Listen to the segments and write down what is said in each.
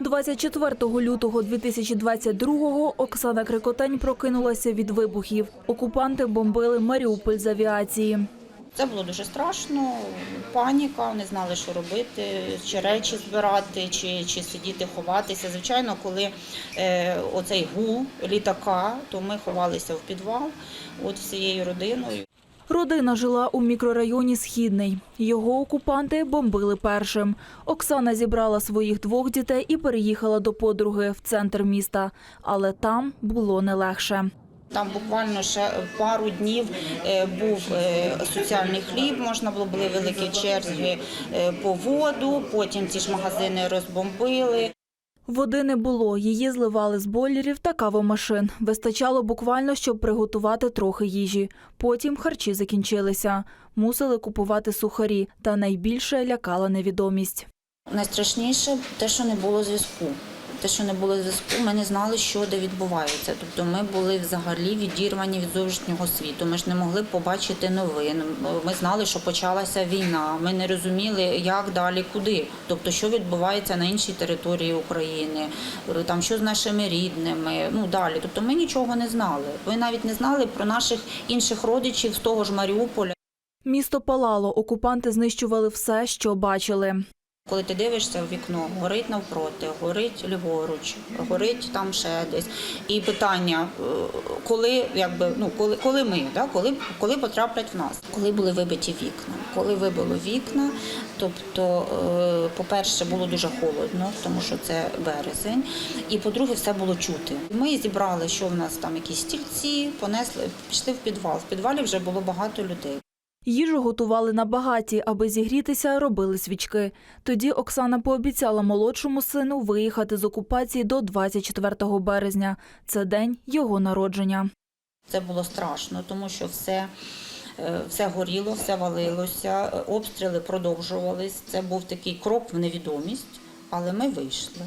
24 лютого 2022-го Оксана Крикотень прокинулася від вибухів. Окупанти бомбили Маріуполь з авіації. Це було дуже страшно, паніка, не знали, що робити, чи речі збирати, чи, чи сидіти, ховатися. Звичайно, коли е, оцей гул літака, то ми ховалися в підвал от всією родиною. Родина жила у мікрорайоні Східний. Його окупанти бомбили першим. Оксана зібрала своїх двох дітей і переїхала до подруги в центр міста. Але там було не легше. Там буквально ще пару днів е, був е, соціальний хліб, можна було були великі черги е, по воду, потім ці ж магазини розбомбили. Води не було, її зливали з бойлерів та кавомашин. Вистачало буквально, щоб приготувати трохи їжі. Потім харчі закінчилися. Мусили купувати сухарі, та найбільше лякала невідомість. Найстрашніше те, що не було зв'язку. Те, що не було зв'язку, ми не знали, що де відбувається. Тобто ми були взагалі відірвані від зовнішнього світу. Ми ж не могли побачити новин. Ми знали, що почалася війна. Ми не розуміли, як далі, куди. Тобто, що відбувається на іншій території України, там що з нашими рідними. Ну далі. Тобто, ми нічого не знали. Ми навіть не знали про наших інших родичів з того ж Маріуполя. Місто палало, окупанти знищували все, що бачили. Коли ти дивишся в вікно, горить навпроти, горить ліворуч, горить там ще десь. І питання, е, коли якби ну коли, коли ми, да, коли, коли потраплять в нас, коли були вибиті вікна, коли вибило вікна, тобто, е, по-перше, було дуже холодно, тому що це березень, і по-друге, все було чути. Ми зібрали, що в нас там якісь стільці, понесли, пішли в підвал. В підвалі вже було багато людей. Їжу готували на багаті, аби зігрітися, робили свічки. Тоді Оксана пообіцяла молодшому сину виїхати з окупації до 24 березня. Це день його народження. Це було страшно, тому що все, е, все горіло, все валилося, обстріли продовжувались. Це був такий крок в невідомість, але ми вийшли.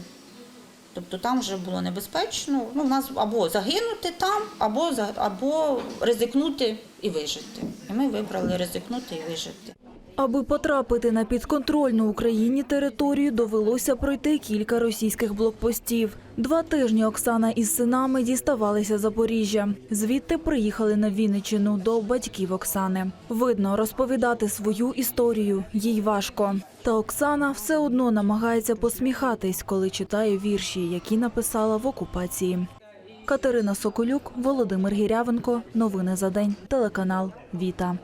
Тобто там вже було небезпечно. Ну, в нас або загинути там, або, або ризикнути і вижити. І ми вибрали ризикнути і вижити. Аби потрапити на підконтрольну Україні територію, довелося пройти кілька російських блокпостів. Два тижні Оксана із синами діставалися Запоріжжя. Звідти приїхали на Вінниччину до батьків Оксани. Видно, розповідати свою історію їй важко. Та Оксана все одно намагається посміхатись, коли читає вірші, які написала в окупації. Катерина Соколюк, Володимир Гірявенко. Новини за день. Телеканал Віта.